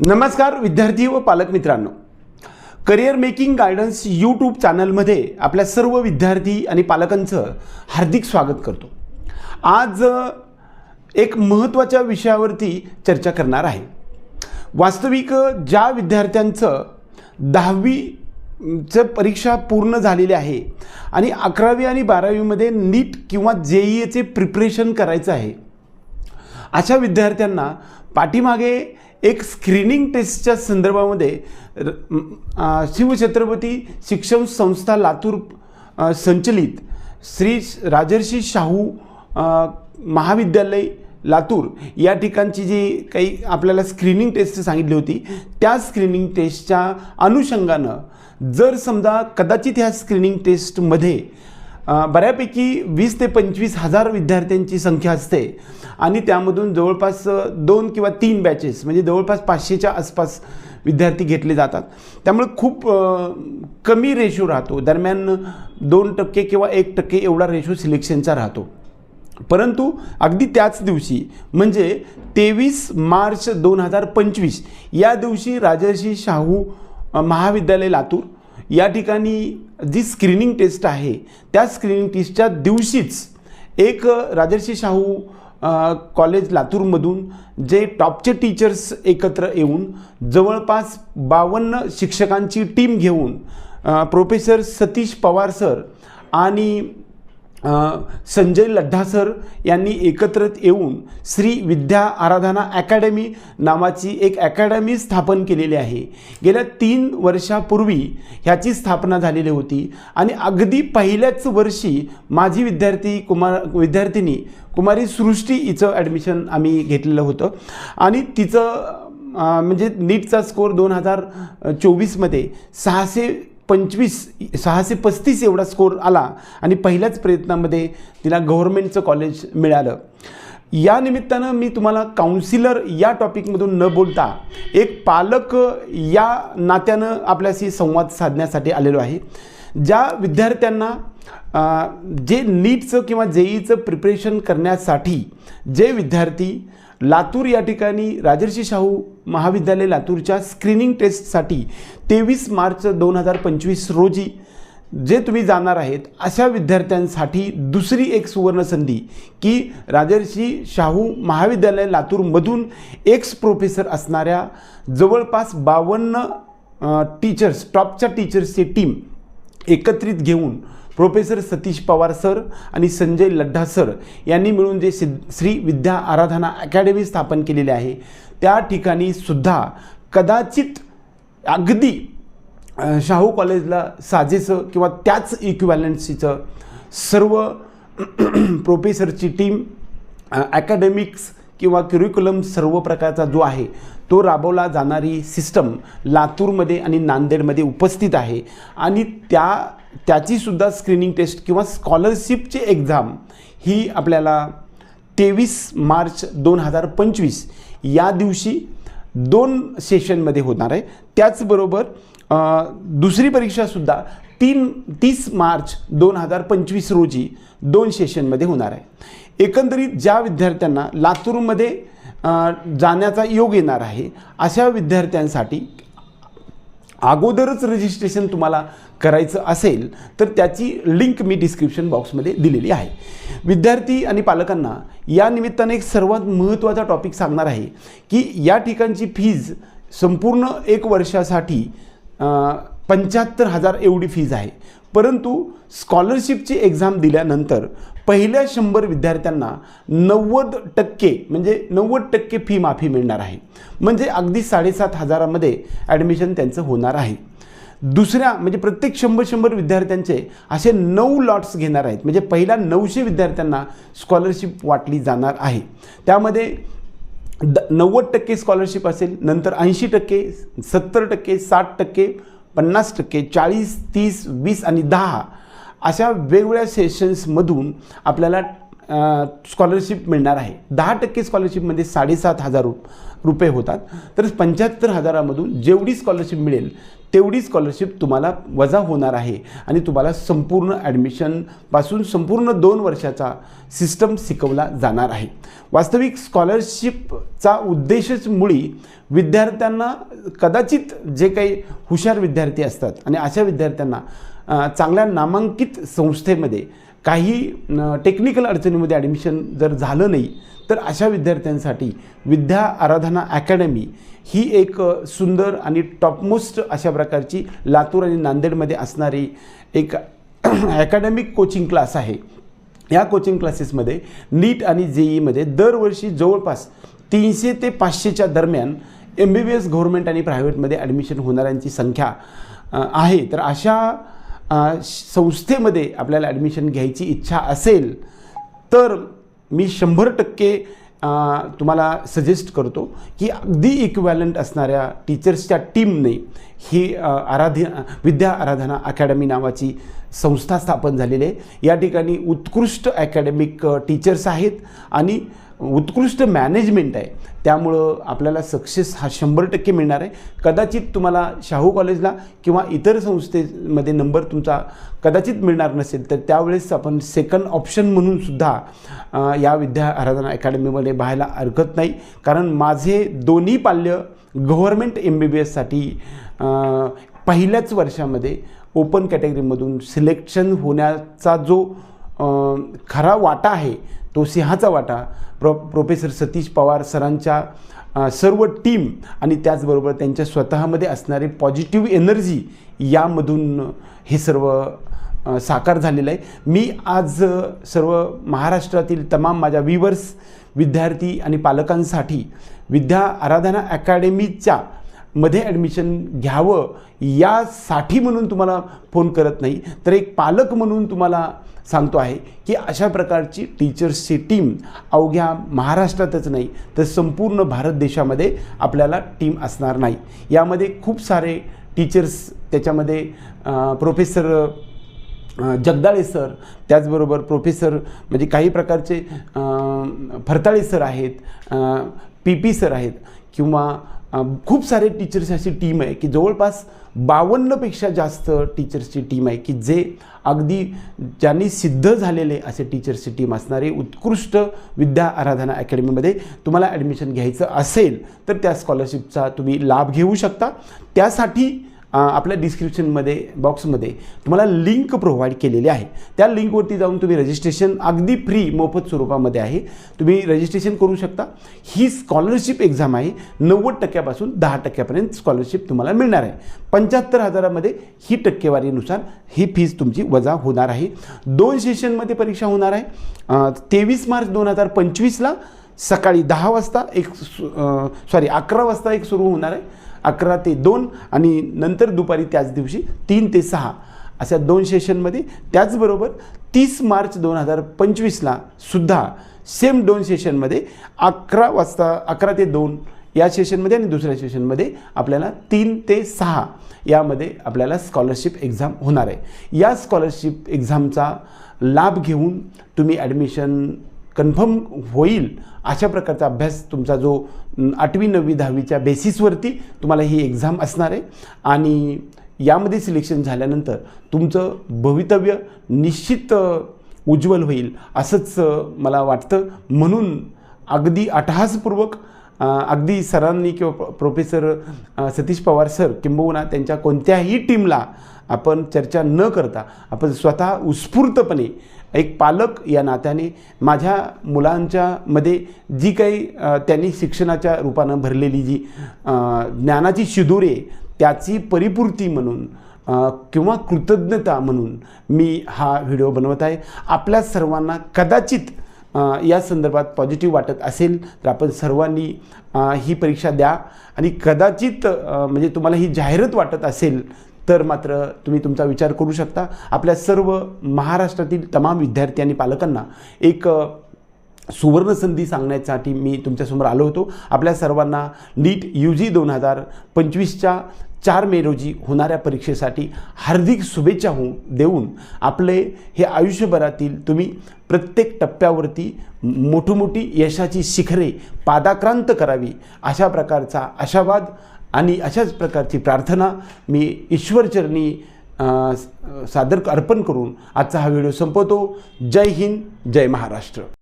नमस्कार विद्यार्थी व पालक मित्रांनो. करिअर मेकिंग गायडन्स यूट्यूब चॅनलमध्ये आपल्या सर्व विद्यार्थी आणि पालकांचं हार्दिक स्वागत करतो. आज एक महत्त्वाच्या विषयावरती चर्चा करणार आहे. वास्तविक ज्या विद्यार्थ्यांचं दहावीचं परीक्षा पूर्ण झालेली आहे आणि अकरावी आणि बारावीमध्ये नीट किंवा जे ई एचे प्रिपरेशन करायचं आहे अशा विद्यार्थ्यांना पाठीमागे एक स्क्रीनिंग टेस्टच्या संदर्भामध्ये र- शिवछत्रपती शिक्षण संस्था लातूर संचलित श्री राजर्षी शाहू महाविद्यालय लातूर या ठिकाणची जी काही आपल्याला स्क्रीनिंग टेस्ट सांगितली होती त्या स्क्रीनिंग टेस्टच्या अनुषंगानं जर समजा कदाचित ह्या स्क्रीनिंग टेस्टमध्ये बऱ्यापैकी वीस ते पंचवीस हजार विद्यार्थ्यांची संख्या असते. आणि त्यामधून जवळपास दोन किंवा तीन बॅचेस म्हणजे जवळपास पाचशेच्या आसपास विद्यार्थी घेतले जातात. त्यामुळे खूप कमी रेशो राहतो. दरम्यान दोन टक्के किंवा एक टक्के एवढा रेशो सिलेक्शनचा राहतो. परंतु अगदी त्याच दिवशी म्हणजे तेवीस मार्च दोन हजार पंचवीस या दिवशी राजर्षी शाहू महाविद्यालय लातूर या ठिकाणी जी स्क्रीनिंग टेस्ट आहे त्या स्क्रीनिंग टेस्टच्या दिवशीच एक राजर्षी शाहू कॉलेज लातूरमधून जे टॉपचे टीचर्स एकत्र येऊन जवळपास बावन्न शिक्षकांची टीम घेऊन प्रोफेसर सतीश पवार सर आणि संजय लड्ढा सर यांनी एकत्रित येऊन श्री विद्या आराधना अकॅडमी नावाची एक अकॅडमी स्थापन केलेली आहे. गेल्या तीन वर्षापूर्वी ह्याची स्थापना झालेली होती आणि अगदी पहिल्याच वर्षी माझी विद्यार्थी कुमार विद्यार्थिनी कुमारी सृष्टी हिचं ॲडमिशन आम्ही घेतलेलं होतं. आणि तिचं म्हणजे नीटचा स्कोर दोन हजार चोवीसमध्ये सहाशे पंचवीस सहाशे पस्तीस एवढा स्कोर आला आणि पहिल्याच प्रयत्नामध्ये तिला गव्हर्मेंटचं कॉलेज मिळालं. या निमित्तानं मी तुम्हाला काउन्सिलर या टॉपिकमधून न बोलता एक पालक या नात्यानं आपल्याशी संवाद साधण्यासाठी आलेलो आहे ज्या विद्यार्थ्यांना जे नीटचं किंवा जेईचं प्रिपरेशन करण्यासाठी जे विद्यार्थी लातूर या ठिकाणी राजर्षी शाहू महाविद्यालय लातूरच्या स्क्रीनिंग टेस्टसाठी तेवीस मार्च दोन हजार पंचवीस रोजी जे तुम्ही जाणार आहेत अशा विद्यार्थ्यांसाठी दुसरी एक सुवर्ण संधी की राजर्षी शाहू महाविद्यालय लातूरमधून एक्स प्रोफेसर असणाऱ्या जवळपास बावन्न टीचर्स टॉपच्या टीचर्सची टीम एकत्रित घेऊन प्रोफेसर सतीश पवार सर आणि संजय लड्ढा सर यांनी मिळून जे सिद्ध श्री विद्या आराधना अकॅडमी स्थापन केलेली आहे त्या ठिकाणी सुद्धा कदाचित अगदी शाहू कॉलेजला साजेसं किंवा त्याच इक्विवॅलन्सीचं सर्व प्रोफेसरची टीम ॲकॅडमिक्स किंवा क्युरिक्युलम सर्व प्रकारचा जो आहे तो राबवला जाणारी सिस्टम लातूरमध्ये आणि नांदेडमध्ये उपस्थित आहे. आणि त्या त्याचीसुद्धा स्क्रीनिंग टेस्ट किंवा स्कॉलरशिपची एक्झाम ही आपल्याला तेवीस मार्च दोन हजार पंचवीस या दिवशी दोन सेशनमध्ये होणार आहे. त्याचबरोबर दुसरी परीक्षासुद्धा तीन तीस मार्च दोन हजार पंचवीस रोजी दोन सेशनमध्ये होणार आहे. एकंदरीत ज्या विद्यार्थ्यांना लातूरमध्ये जाण्याचा योग येणार आहे अशा विद्यार्थ्यांसाठी अगोदरच रजिस्ट्रेशन तुम्हाला करायचं असेल तर त्याची लिंक मी डिस्क्रिप्शन बॉक्समध्ये दिलेली आहे. विद्यार्थी आणि पालकांना या निमित्ताने एक सर्वात महत्त्वाचा टॉपिक सांगणार आहे की या ठिकाणची फीज संपूर्ण एक वर्षासाठी पंच्याहत्तर हजार एवढी फीज आहे. परंतु स्कॉलरशिपची एक्झाम दिल्यानंतर पहिल्या शंभर विद्यार्थ्यांना नव्वद टक्के म्हणजे नव्वद टक्के फी माफी मिळणार आहे. म्हणजे अगदी साडेसात हजारामध्ये ॲडमिशन त्यांचं होणार आहे. दुसऱ्या म्हणजे प्रत्येक शंभर शंभर विद्यार्थ्यांचे असे नऊ लॉट्स घेणार आहेत. म्हणजे पहिल्या नऊशे विद्यार्थ्यांना स्कॉलरशिप वाटली जाणार आहे. त्यामध्ये द नव्वद टक्के स्कॉलरशिप असेल नंतर ऐंशी टक्के सत्तर टक्के साठ टक्के पन्नास टक्के चाळीस तीस वीस आणि दहा अशा वेगवेगळ्या सेशन्समधून आपल्याला स्कॉलरशिप मिळणार आहे. दहा टक्के स्कॉलरशिपमध्ये साडेसात हजार रु रुपये होतात. तर पंच्याहत्तर हजारामधून जेवढी स्कॉलरशिप मिळेल तेवढी स्कॉलरशिप तुम्हाला वजा होणार आहे. आणि तुम्हाला संपूर्ण ॲडमिशनपासून संपूर्ण दोन वर्षाचा सिस्टम शिकवला जाणार आहे. वास्तविक स्कॉलरशिपचा उद्देशच मुळी विद्यार्थ्यांना कदाचित जे काही हुशार विद्यार्थी असतात आणि अशा विद्यार्थ्यांना चांगल्या नामांकित संस्थेमध्ये काही टेक्निकल अडचणीमध्ये ॲडमिशन जर झालं नाही तर अशा विद्यार्थ्यांसाठी विद्या आराधना अकॅडमी ही एक सुंदर आणि टॉपमोस्ट अशा प्रकारची लातूर आणि नांदेडमध्ये असणारी एक अकॅडमिक कोचिंग क्लास आहे. या कोचिंग क्लासेसमध्ये नीट आणि जे ईमध्ये दरवर्षी जवळपास तीनशे ते पाचशेच्या दरम्यान M B B S government आणि प्रायव्हेटमध्ये ॲडमिशन होणाऱ्यांची संख्या आहे. तर अशा संस्थेमध्ये आपल्याला ॲडमिशन घ्यायची इच्छा असेल तर मी शंभर टक्के तुम्हाला सजेस्ट करतो की अगदी इक्वॅलंट असणाऱ्या टीचर्सच्या टीमने ही आराध्या विद्या आराधना अकॅडमी नावाची संस्था स्थापन झालेली आहे. या ठिकाणी उत्कृष्ट अकॅडमिक टीचर्स आहेत आणि उत्कृष्ट मॅनेजमेंट आहे. त्यामुळं आपल्याला सक्सेस हा शंभर टक्के मिळणार आहे. कदाचित तुम्हाला शाहू कॉलेजला किंवा इतर संस्थेमध्ये नंबर तुमचा कदाचित मिळणार नसेल तर त्यावेळेस आपण सेकंड ऑप्शन म्हणून सुद्धा या विद्या आराधना अकॅडमीमध्ये पाहायला हरकत नाही. कारण माझे दोन्ही पाल्य गव्हर्मेंट एम बी बी एससाठी पहिल्याच वर्षामध्ये ओपन कॅटेगरीमधून सिलेक्शन होण्याचा जो खरा वाटा आहे तो सिंहाचा वाटा. प्रो प्रोफेसर सतीश पवार सरांच्या सर्व टीम आणि त्याचबरोबर त्यांच्या स्वतःमध्ये असणारी पॉझिटिव्ह एनर्जी यामधून हे सर्व साकार झालेलं आहे. मी आज सर्व महाराष्ट्रातील तमाम माझ्या विवर्स विद्यार्थी आणि पालकांसाठी विद्या आराधना अकॅडमीच्या मध्ये ॲडमिशन घ्यावं यासाठी म्हणून तुम्हाला फोन करत नाही. तर एक पालक म्हणून तुम्हाला सांगतो आहे की अशा प्रकारची टीचर्सची टीम अवघ्या महाराष्ट्रातच नाही तर संपूर्ण भारत देशामध्ये आपल्याला टीम असणार नाही. यामध्ये खूप सारे टीचर्स त्याच्यामध्ये प्रोफेसर जगदाळे सर त्याचबरोबर प्रोफेसर म्हणजे काही प्रकारचे फरताळे सर आहेत पी पी सर आहेत किंवा खूप सारे टीचर्स अशी टीम आहे की जवळपास बावन्नपेक्षा जास्त टीचर्सची टीम आहे की जे अगदी ज्यांनी सिद्ध झालेले असे टीचर्सची टीम असणारे उत्कृष्ट विद्या आराधना अकॅडमीमध्ये तुम्हाला ॲडमिशन घ्यायचं असेल तर त्या स्कॉलरशिपचा तुम्ही लाभ घेऊ शकता. त्यासाठी आपल्या डिस्क्रिप्शनमध्ये बॉक्समध्ये तुम्हाला लिंक प्रोव्हाइड केलेली आहे. त्या लिंकवरती जाऊन तुम्ही रजिस्ट्रेशन अगदी फ्री मोफत स्वरूपामध्ये आहे. तुम्ही रजिस्ट्रेशन करू शकता. ही स्कॉलरशिप एक्झाम आहे. नव्वद टक्क्यापासून दहा टक्क्यापर्यंत स्कॉलरशिप तुम्हाला मिळणार आहे. पंच्याहत्तर हजारामध्ये ही टक्केवारीनुसार ही फीज तुमची वजा होणार आहे. दोन सेशनमध्ये परीक्षा होणार आहे. तेवीस मार्च दोन हजार पंचवीसला सकाळी दहा वाजता एक सॉरी अकरा वाजता एक सुरू होणार आहे. अकरा ते दोन आणि नंतर दुपारी त्याच दिवशी तीन ते सहा. अशा दोन सेशनमध्ये त्याचबरोबर तीस मार्च दोन हजार पंचवीसला सुद्धा सेम दोन सेशनमध्ये अकरा वाजता अकरा ते दोन या सेशनमध्ये आणि दुसऱ्या सेशनमध्ये आपल्याला तीन ते सहा यामध्ये आपल्याला स्कॉलरशिप एक्झाम होणार आहे. या स्कॉलरशिप एक्झामचा लाभ घेऊन तुम्ही ॲडमिशन कन्फर्म होईल अशा प्रकारचा अभ्यास तुमचा जो आठवी नववी दहावीच्या बेसिसवरती तुम्हाला ही एक्झाम असणार आहे. आणि यामध्ये सिलेक्शन झाल्यानंतर तुमचं भवितव्य निश्चित उज्ज्वल होईल असंच मला वाटतं. म्हणून अगदी अटहासपूर्वक अगदी सरांनी किंवा प्रोफेसर सतीश पवार सर किंबहुना त्यांच्या कोणत्याही टीमला आपण चर्चा न करता आपण स्वतः उत्स्फूर्तपणे एक पालक या नात्याने माझ्या मुलांच्या मध्ये जी काही त्यांनी शिक्षणाच्या रूपानं भरलेली जी ज्ञानाची शिदुरे त्याची परिपूर्ती म्हणून किंवा कृतज्ञता म्हणून मी हा व्हिडिओ बनवत आहे. आपल्या सर्वांना कदाचित या संदर्भात पॉझिटिव्ह वाटत असेल तर आपण सर्वांनी ही परीक्षा द्या. आणि कदाचित म्हणजे तुम्हाला ही जाहिरात वाटत असेल तर मात्र तुम्ही तुमचा विचार करू शकता. आपल्या सर्व महाराष्ट्रातील तमाम विद्यार्थी आणि पालकांना एक सुवर्णसंधी सांगण्यासाठी मी तुमच्यासमोर आलो होतो. आपल्या सर्वांना नीट यू जी दोन हजार पंचवीसच्या चार मे रोजी होणाऱ्या परीक्षेसाठी हार्दिक शुभेच्छा होऊ देऊन आपले हे आयुष्यभरातील तुम्ही प्रत्येक टप्प्यावरती मोठमोठी यशाची शिखरे पादाक्रांत करावी अशा प्रकारचा आशावाद आणि अशाच प्रकारची प्रार्थना मी ईश्वरचरणी सादर अर्पण करून आजचा हा व्हिडिओ संपवतो. जय हिंद जय महाराष्ट्र.